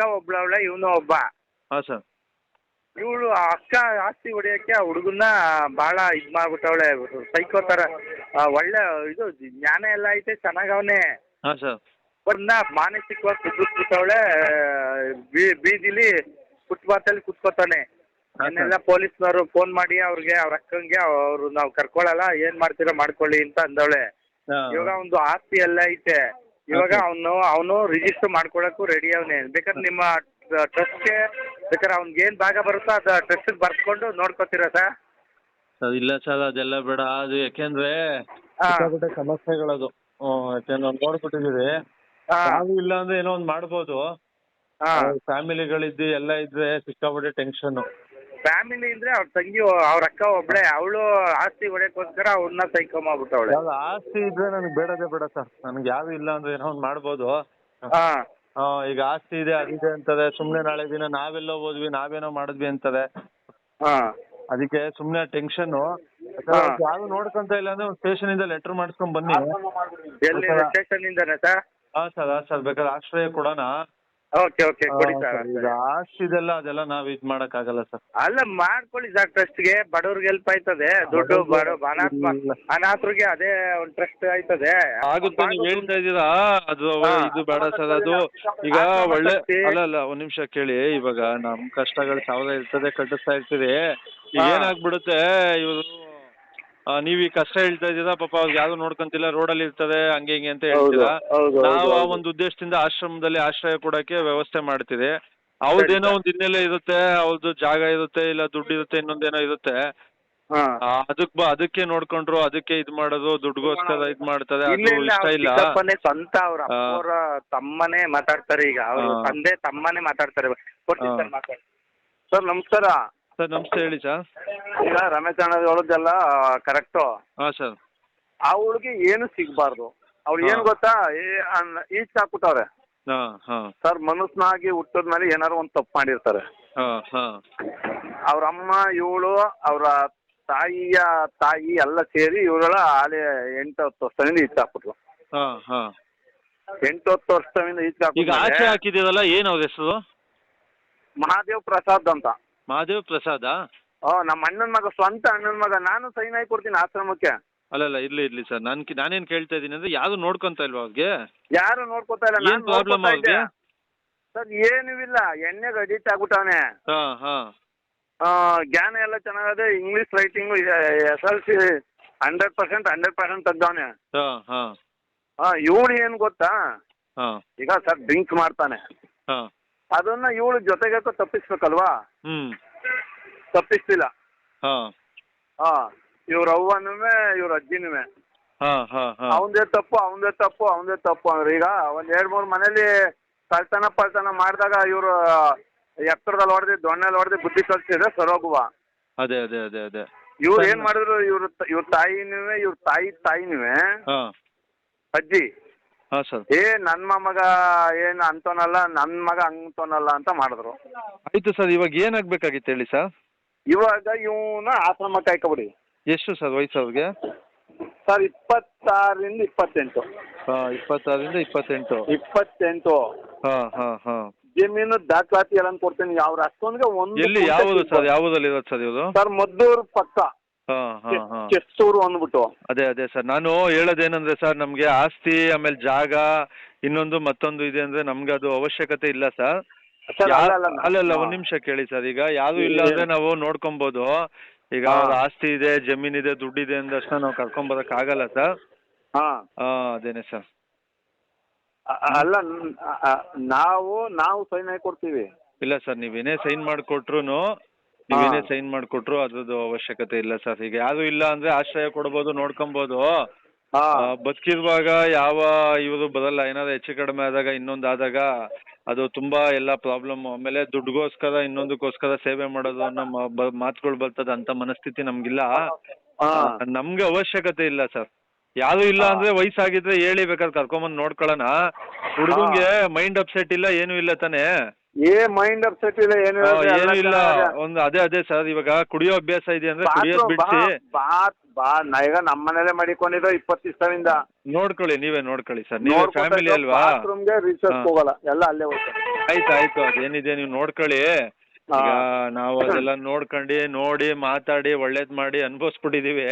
ಅಕ್ಕ ಒಬ್ಳವಳೆ ಇವನು ಒಬ್ಬ. ಹಾಂ ಸರ್. ಇವಳು ಅಕ್ಕ ಆಸ್ತಿ ಹೊಡಿಯೋಕ್ಕೆ ಆ ಹುಡುಗನ್ನ ಬಹಳ ಇದ್ ಮಾಡ್ಬಿಟ್ಟವಳೆ. ಸೈಕೋ ತರ. ಆ, ಒಳ್ಳೆ ಇದು ಜ್ಞಾನ ಎಲ್ಲ ಐತೆ ಚೆನ್ನಾಗವನೆ ಹಾಂ ಸರ್. ಅವ್ರನ್ನ ಮಾನಸಿಕವಾಗಿ ಕುಗ್ಗಿಸ್ಬಿಟ್ಟವಳೆ ಬೀ ಬೀದಿಲಿ ಫುಟ್ಪಾತಲ್ಲಿ ಕುತ್ಕೋತಾನೆ. ಅದನ್ನೆಲ್ಲ ಪೊಲೀಸ್ನವರು ಫೋನ್ ಮಾಡಿ ಅವ್ರಿಗೆ ಅವ್ರ ಅಕ್ಕಂಗೆ ಅವ್ರು ನಾವು ಕರ್ಕೊಳಲ್ಲ ಏನ್ ಮಾಡ್ತೀರಾ ಮಾಡ್ಕೊಳ್ಳಿ ಅಂತ ಅಂದವಳೆ. ಇವಾಗ ಒಂದು ಆಸ್ತಿ ಎಲ್ಲ ಐತೆ. ಇವಾಗ ಅವನು ಅವನು ರಿಜಿಸ್ಟರ್ ಮಾಡ್ಕೊಳಕ್ಕೂ ರೆಡಿ ಅವನೇ. ಬೇಕಾದ್ರೆ ನಿಮ್ಮ ಟ್ರಸ್ಟ್ಗೆ ಬೇಕಾದ್ರೆ ಅವ್ನಿಗೆ ಏನ್ ಭಾಗ ಬರುತ್ತೋ ಅದು ಟ್ರಸ್ಟ್ಗೆ ಬರ್ಸ್ಕೊಂಡು ನೋಡ್ಕೋತೀರಾ ಸರ್ ಸರ್ ಇಲ್ಲ ಸರ್ ಅದೆಲ್ಲ ಬೇಡ. ಅದು ಯಾಕೆಂದ್ರೆ ಹಾ. ಸಿಕ್ಕಾಪಟ್ಟೆ ಸಮಸ್ಯೆಗಳದು. ಹ್ಮ್, ಯಾಕೆಂದ್ರೆ ನಾವು ನೋಡ್ಬಿಟ್ಟಿದೀವಿ ಹಾ. ಇಲ್ಲ ಅಂದ್ರೆ ಏನೋ ಒಂದ್ ಮಾಡ್ಬೋದು. ಹಾ. ಫ್ಯಾಮಿಲಿಗಳಿದ್ದು ಎಲ್ಲ ಇದ್ರೆ ಸಿಕ್ಕಾಪಟ್ಟೆ ಟೆನ್ಷನ್ ಫ್ಯಾಮಿಲಿ ಇದ್ರೆ ಅವ್ರ ತಂಗಿ ಅವ್ರ ಅಕ್ಕ ಒಬ್ಳೆ. ಅವಳು ಆಸ್ತಿ ಹೊಡೆಯಕ್ಕೋಸ್ಕರ ಅವ್ರನ್ನ ಸೈಕೊಂಬಿಟ್ಟವಳೆ ಯಾವ್ದು ಆಸ್ತಿ ಇದ್ರೆ ನನಗೆ ಬೇಡದೇ ಬೇಡ ಸರ್. ನನಗೆ ಯಾವ ಇಲ್ಲ ಅಂದ್ರೆ ಏನೋ ಒಂದು ಮಾಡ್ಬೋದು. ಹಾ. ಆ, ಈಗ ಆಸ್ತಿ ಇದೆ ಅದಿದೆ ಅಂತದೆ. ಸುಮ್ನೆ ನಾಳೆ ದಿನ ನಾವೆಲ್ಲೋ ಹೋದ್ವಿ ನಾವೇನೋ ಮಾಡಿದ್ವಿ ಅಂತದೆ. ಹಾ. ಅದಕ್ಕೆ ಸುಮ್ನೆ ಟೆನ್ಷನ್. ಯಾರು ನೋಡ್ಕೊಂತ ಇಲ್ಲ ಅಂದ್ರೆ ಒಂದು ಸ್ಟೇಷನ್ ಇಂದ ಲೆಟರ್ ಮಾಡಿಸ್ಕೊಂಡ್ ಬನ್ನಿ. ಎಲ್ಲಿ ಸ್ಟೇಷನ್ ಇಂದನೇ ಸರ್? ಹಾ ಸರ್ ಹಾ ಸರ್ ಬೇಕಾದ್ರೆ ಆಶ್ರಯ ಕೊಡೋಣ. ಓಕೆ ಓಕೆ ಕೊಡಿ ಸರ್ ಈಗ ಇದೆಲ್ಲ ಅದೆಲ್ಲ ನಾವ್ ಇದ್ ಮಾಡಕ್ ಆಗಲ್ಲ ಸರ್. ಅಲ್ಲ ಮಾಡ್ಕೊಳ್ಳಿ ಸರ್ ಟ್ರಸ್ಟ್ಗೆ ಬಡವ್ರಿಗೆ ಹೆಲ್ಪ್ ಆಯ್ತದೆ. ದುಡ್ಡು ಬಡ ಅನಾಥ ಅನಾಥರಿಗೆ ಅದೇ ಒಂದು ಟ್ರಸ್ಟ್ ಆಯ್ತದೆ. ಆಗುತ್ತೆ ನೀವು ಹೇಳ್ತಾ ಇದ್ದೀರಾ? ಅದು ಇದು ಬೇಡ ಸರ್ ಅದು ಈಗ ಒಳ್ಳೆ ಅಲ್ಲ ಅಲ್ಲ ಒಂದ್ ನಿಮಿಷ ಕೇಳಿ. ಇವಾಗ ನಮ್ ಕಷ್ಟಗಳು ಸಾವಿರ ಇರ್ತದೆ ಕಟ್ಟಿಸ್ತಾ ಇರ್ತೀವಿ. ಏನಾಗ್ಬಿಡುತ್ತೆ ಇವರು ನೀವ್ ಈ ಕಷ್ಟ ಹೇಳ್ತಾ ಇದ್ದೀರಾ? ಪಾಪ ಅವ್ರಿಗೆ ಯಾರು ನೋಡ್ಕೊಂತಿಲ್ಲ ರೋಡಲ್ಲಿ ಇರ್ತದೆ ಹಂಗೆ ಹಿಂಗೆ ಅಂತ ಹೇಳ್ತೀರಾ? ಹೌದು, ನಾವು ಆ ಹೌದು. ಒಂದು ಉದ್ದೇಶದಿಂದ ಆಶ್ರಮದಲ್ಲಿ ಆಶ್ರಯ ಕೊಡಕ್ಕೆ ವ್ಯವಸ್ಥೆ ಮಾಡ್ತೀವಿ ಅವ್ರದ್ದೇನೋ ಒಂದು ಹಿನ್ನೆಲೆ ಇರುತ್ತೆ ಅವ್ರದ್ದು ಜಾಗ ಇರುತ್ತೆ ಇಲ್ಲ ದುಡ್ಡು ಇರುತ್ತೆ ಇನ್ನೊಂದೇನೋ ಇರುತ್ತೆ. ಹಾ. ಆ, ಅದಕ್ ಬ ಅದಕ್ಕೆ ನೋಡ್ಕೊಂಡ್ರು ಅದಕ್ಕೆ ಇದ್ ಮಾಡೋದು ದುಡ್ಗೋಸ್ಕರ ಇದ್ ಮಾಡ್ತದೆ ಇಲ್ಲ ಅದು ಇಲ್ಲ ಇಷ್ಟ ಅವ್ರ ಇಲ್ಲ. ಚಿಕ್ಕಪ್ಪನೇ ಸ್ವಂತ ಅವ್ರ ಹಾ. ಅಪ್ಪವ್ರ ತಮ್ಮನೇ ಮಾತಾಡ್ತಾರೆ ಈಗ. ಅವ್ರ ಹಾ. ತಂದೆ ತಮ್ಮನೇ ಮಾತಾಡ್ತಾರೆ. ಕೊಡ್ತೀನಿ ಹಾ. ಸರ್ ಮಾತಾಡಿ. ಸರ್ ನಮಸ್ಕಾರ. ಸರ್ ನಮಸ್ತೆ ಹೇಳಿ ಸರ್. ಈಗ ರಮೇಶ್ ಅಣ್ಣ ಹೇಳೋದೆಲ್ಲ ಕರೆಕ್ಟು ಹಾಂ ಸರ್. ಆ ಹುಡುಗಿ ಏನು ಸಿಗಬಾರ್ದು. ಅವ್ಳು. ಏನು ಗೊತ್ತಾ? ಈಚ್ ಹಾಕ್ಬಿಟ್ಟವ್ರೆ. ಹಾಂ ಹಾಂ. ಸರ್ ಮನುಷ್ಯನಾಗಿ ಹುಟ್ಟಿದ್ಮೇಲೆ ಏನಾರು ಒಂದು ತಪ್ಪು ಮಾಡಿರ್ತಾರೆ. ಹಾಂ ಹಾಂ. ಅವ್ರ ಅಮ್ಮ ಇವಳು ಅವರ ತಾಯಿಯ ತಾಯಿ ಎಲ್ಲ ಸೇರಿ ಇವಳ ಆಲೆ ಎಂಟು ಹತ್ತು ವರ್ಷದಿಂದ ಈಚೆ ಹಾಕ್ಬಿಟ್ರು. ಹಾಂ ಹಾಂ. ಎಂಟು ಹತ್ತು ವರ್ಷದಿಂದ ಈಚೆ ಈಗ ಆಚೆ ಹಾಕಿದ್ದೀರಲ್ಲ ಏನು ಅವ್ರ ಹೆಸರು? ಮಹಾದೇವ್ ಪ್ರಸಾದ್ ಅಂತ. ಮಹಾದೇವ್ ಪ್ರಸಾದ? ಓ ನಮ್ಮ ಅಣ್ಣನ ಮಗ ಸ್ವಂತ ಅಣ್ಣನ ಮಗ. ನಾನು ಸೈನ್ ಹಾಕಿ ಕೊಡ್ತೀನಿ ಆಶ್ರಮಕ್ಕೆ. ಅಲ್ಲಲ್ಲ ಇರ್ಲಿ ಇರ್ಲಿ ಸರ್. ನನ್ ನಾನೇನ್ ಕೇಳ್ತಾ ಇದ್ದೀನಿ ಅಂದ್ರೆ ಯಾರು ನೋಡ್ಕೊಂತ ಇಲ್ವಾ ಅವ್ರಿಗೆ? ಯಾರು ನೋಡ್ಕೊತಾ ಇಲ್ಲ ಏನ್ ಪ್ರಾಬ್ಲಮ್ ಅವ್ರಿಗೆ? ಸರ್ ಏನೂ ಇಲ್ಲ. ಎಣ್ಣೆಗೆ ಅಡಿಕ್ಟ್ ಆಗ್ಬಿಟ್ಟವನೆ. ಹಾ ಆ ಜ್ಞಾನ ಎಲ್ಲ ಚೆನ್ನಾಗದೆ English writing S L C hundred percent hundred percent ತೆಗ್ದವನೆ. ಹಾ ಹಾ. ಹಾಂ ಏನು ಗೊತ್ತಾ? ಹಾಂ. ಈಗ ಸರ್ ಡ್ರಿಂಕ್ಸ್ ಮಾಡ್ತಾನೆ. ಹಾಂ. ಅದನ್ನ ಇವಳು ಜೊತೆಗೆ ತಪ್ಪಿಸ್ಬೇಕಲ್ವಾ? ಹ್ಮ್. ತಪ್ಪಿಸ್ತಿಲ್ಲ ಹಾಂ. ಹಾಂ ಇವ್ರ ಅವ್ವನೂ ಇವ್ರ ಅಜ್ಜಿನೂ ಹಾಂ ಹಾಂ ಹಾಂ. ಅವಂದೇ ತಪ್ಪು ಅವಂದೇ ತಪ್ಪು ಅವಂದೇ ತಪ್ಪು ಅಂದ್ರೆ ಈಗ ಒಂದ್ ಎರಡ್ ಮೂರ್ ಮನೇಲಿ ಕಳ್ತನ ಪಳ್ತನ ಮಾಡಿದಾಗ ಇವ್ರು ಎತ್ತರದಲ್ಲಿ ಹೊಡೆದು ದೊಣ್ಣೆಲ್ ಹೊಡೆದು ಬುದ್ಧಿ ಕಲ್ಸಿದ್ರೆ ಸರೋಗುವ. ಅದೇ ಅದೇ ಅದೇ ಅದೇ. ಇವ್ರು ಏನ್ ಮಾಡಿದ್ರು ಇವ್ರ ಇವ್ರ ತಾಯಿನೂ ಇವ್ರ ತಾಯಿ ತಾಯಿನೂ ಹಾ. ಅಜ್ಜಿ. ಹಾಂ ಸರ್. ಏ ನನ್ನ ಮಗ ಏನ್ ಅಂತೋನಲ್ಲ ನನ್ನ ಮಗ ಅಂತೋನಲ್ಲ ಅಂತ ಮಾಡಿದ್ರು. ಆಯ್ತು ಸರ್ ಇವಾಗ ಏನಾಗಬೇಕಾಗಿತ್ತು ಹೇಳಿ ಸರ್? ಇವಾಗ ಇವನ ಆಶ್ರಮಕ್ಕೆ ಹಾಕೊಬಿಡಿ ಎಷ್ಟು ಸರ್ ವಯಸ್ಸು ಅವ್ರಿಗೆ? ಸರ್ ಇಪ್ಪತ್ತಾರರಿಂದ ಇಪ್ಪತ್ತೆಂಟು. ಹಾಂ ಇಪ್ಪತ್ತಾರರಿಂದ ಇಪ್ಪತ್ತೆಂಟು. ಇಪ್ಪತ್ತೆಂಟು. ಹಾಂ ಹಾಂ ಹಾಂ. ಜಮೀನು ದಾಖಲಾತಿ ಎಲ್ಲ ಕೊಡ್ತೀನಿ ಅವ್ರ ಅಷ್ಟೊಂದ್ಗೆ ಒಂದು ಎಲ್ಲಿ ಯಾವುದು ಸರ್ ಯಾವುದಲ್ಲಿ ಇರೋದು ಸರ್ ಇವರು? ಸರ್ ಮದ್ದೂರು ಪಕ್ಕ. ಹಾಂ ಅಂದ್ಬಿಟ್ಟು. ಅದೇ ಅದೇ ಸರ್. ನಾನು ಹೇಳೋದೇನಂದ್ರೆ ಸರ್ ನಮ್ಗೆ ಆಸ್ತಿ ಆಮೇಲೆ ಜಾಗ ಇನ್ನೊಂದು ಮತ್ತೊಂದು ಇದೆ ಅಂದ್ರೆ ನಮ್ಗೆ ಅದು ಅವಶ್ಯಕತೆ ಇಲ್ಲ ಸರ್. ಅಲ್ಲ, ಅಲ್ಲ, ಅಲ್ಲಲ್ಲ ಒಂದ್ ನಿಮಿಷ ಕೇಳಿ ಸರ್. ಈಗ ಯಾವ್ದು ಇಲ್ಲ ಅಂದ್ರೆ ನಾವು ನೋಡ್ಕೊಬೋದು. ಈಗ ಆಸ್ತಿ ಇದೆ ಆಸ್ತಿ ಇದೆ ದುಡ್ಡಿದೆ ಅಂದಷ್ಟು ನಾವು ಕರ್ಕೊಂಬರಕ್ ಆಗಲ್ಲ ಸರ್. ಹಾ. ಅದೇನೆ ಸರ್. ಅ- ಅಲ್ಲ ನ್- ಅ- ಅ- ನಾವು ನಾವು ಸೈನ್ ಹಾಕಿ ಕೊಡ್ತೀವಿ. ಇಲ್ಲ ಸರ್ ನೀವೇನೇ ಸೈನ್ ಮಾಡಿಕೊಟ್ರು ನೀವೇನೇ. ಸೈನ್ ಮಾಡ್ಕೊಟ್ರು ಅದ್ರದ್ದು ಅವಶ್ಯಕತೆ ಇಲ್ಲ ಸರ್. ಈಗ ಯಾರು ಇಲ್ಲ ಅಂದ್ರೆ ಆಶ್ರಯ ಕೊಡ್ಬೋದು ನೋಡ್ಕೊಬೋದು. ಹಾ. ಬದುಕಿರುವಾಗ ಯಾವ ಇವರು ಬರಲ್ಲ. ಏನಾದ್ರು ಹೆಚ್ಚು ಕಡಿಮೆ ಆದಾಗ ಇನ್ನೊಂದು ಆದಾಗ ಅದು ತುಂಬಾ ಎಲ್ಲ ಪ್ರಾಬ್ಲಮ್ ಆಮೇಲೆ ದುಡ್ಡುಗೋಸ್ಕರ ಇನ್ನೊಂದಕ್ಕೋಸ್ಕರ ಸೇವೆ ಮಾಡೋದು ಅನ್ನೋ ಮಾತುಗಳು ಬರ್ತದೆ ಅಂತ ಮನಸ್ಥಿತಿ ನಮ್ಗಿಲ್ಲ. ಹಾ. ನಮ್ಗೆ ಅವಶ್ಯಕತೆ ಇಲ್ಲ ಸರ್. ಯಾರು ಇಲ್ಲ. ಅಂದ್ರೆ ವಯಸ್ಸಾಗಿದ್ರೆ ಹೇಳಿ ಬೇಕಾದ್ರೆ ಕರ್ಕೊಂಬಂದು ನೋಡ್ಕೊಳ್ಳೋಣ. ಹುಡುಗಂಗೆ ಮೈಂಡ್ ಅಪ್ಸೆಟ್ ಇಲ್ಲ ಏನು ಇಲ್ಲ ತಾನೇ. ಏ ಮೈಂಡ್ ಅಪ್ಸೆಟ್ ಇಲ್ಲ ಏನು ಇಲ್ಲ ಒಂದು ಅದೇ ಅದೇ ಸರ್ ಇವಾಗ ಕುಡಿಯೋ ಅಭ್ಯಾಸ ಇದೆ ಅಂದ್ರೆ ಕುಡಿಯೋದ್ ಬಿಡ್ಸಿ. ಬಾತ್ ಬಾ ನಾ ಈಗ ನಮ್ಮ ಮನೇಲೆ ಮಾಡಿಕೊಂಡಿದ್ದು ಇಪ್ಪತ್ತು ದಿವಸದಿಂದ ನೋಡ್ಕೊಳ್ಳಿ ನೀವೇ ನೋಡ್ಕೊಳ್ಳಿ ಸರ್ ನೀವೇ ಫ್ಯಾಮಿಲಿ ಅಲ್ವಾ? ಬಾತ್ರೂಮ್ಗೆ ರಿಸರ್ಚ್. ಹೋಗಲ್ಲ ಎಲ್ಲ ಅಲ್ಲೇ ಹೋಗ್ತಾರೆ. ಆಯ್ತು ಆಯ್ತು ಅದೇನಿದೆ ನೀವು ನೋಡ್ಕೊಳ್ಳಿ. ಈಗ ನಾವು ಅದೆಲ್ಲ ನೋಡ್ಕೊಂಡು ನೋಡಿ ಮಾತಾಡಿ ಒಳ್ಳೇದ್ ಮಾಡಿ ಅನ್ಭವಿಸ್ಬಿಟ್ಟಿದೀವಿ.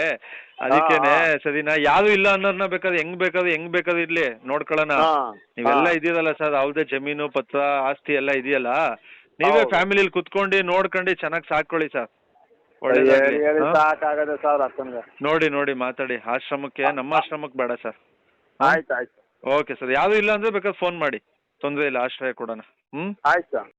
ಅದಕ್ಕೇನೆ. ಸರಿನಾ ಯಾರು ಇಲ್ಲ ಅನ್ನೋದ್ನ ಬೇಕಾದ್ರೆ ಹೆಂಗ್ ಬೇಕಾದ್ರೆ ಹೆಂಗ್ ಬೇಕಾದ್ರೆ ಇರ್ಲಿ ನೋಡ್ಕೊಳ್ಳೋಣ. ನೀವೆಲ್ಲ. ಇದೀರಲ್ಲ ಸರ್ ಅವ್ರದೇ ಜಮೀನು ಪತ್ರ ಆಸ್ತಿ ಎಲ್ಲ ಇದೆಯಲ್ಲ? ನೀವೇ ಫ್ಯಾಮಿಲಿ ಫ್ಯಾಮಿಲಿಲಿ ಕುತ್ಕೊಂಡು ನೋಡ್ಕೊಂಡು ಚೆನ್ನಾಗಿ ಸಾಕೊಳ್ಳಿ ಸರ್. ನೋಡಿ ನೋಡಿ ಮಾತಾಡಿ. ಆಶ್ರಮಕ್ಕೆ ನಮ್ಮ ಆಶ್ರಮಕ್ಕೆ ಬೇಡ ಸರ್. ಆಯ್ತು ಆಯ್ತು. Okay sir. ಯಾರು ಇಲ್ಲ ಅಂದ್ರೆ ಬೇಕಾದ್ರೆ ಫೋನ್ ಮಾಡಿ. ತೊಂದರೆ ಇಲ್ಲ ಆಶ್ರಯ ಕೊಡೋಣ. ಹ್ಮ್? ಆಯ್ತು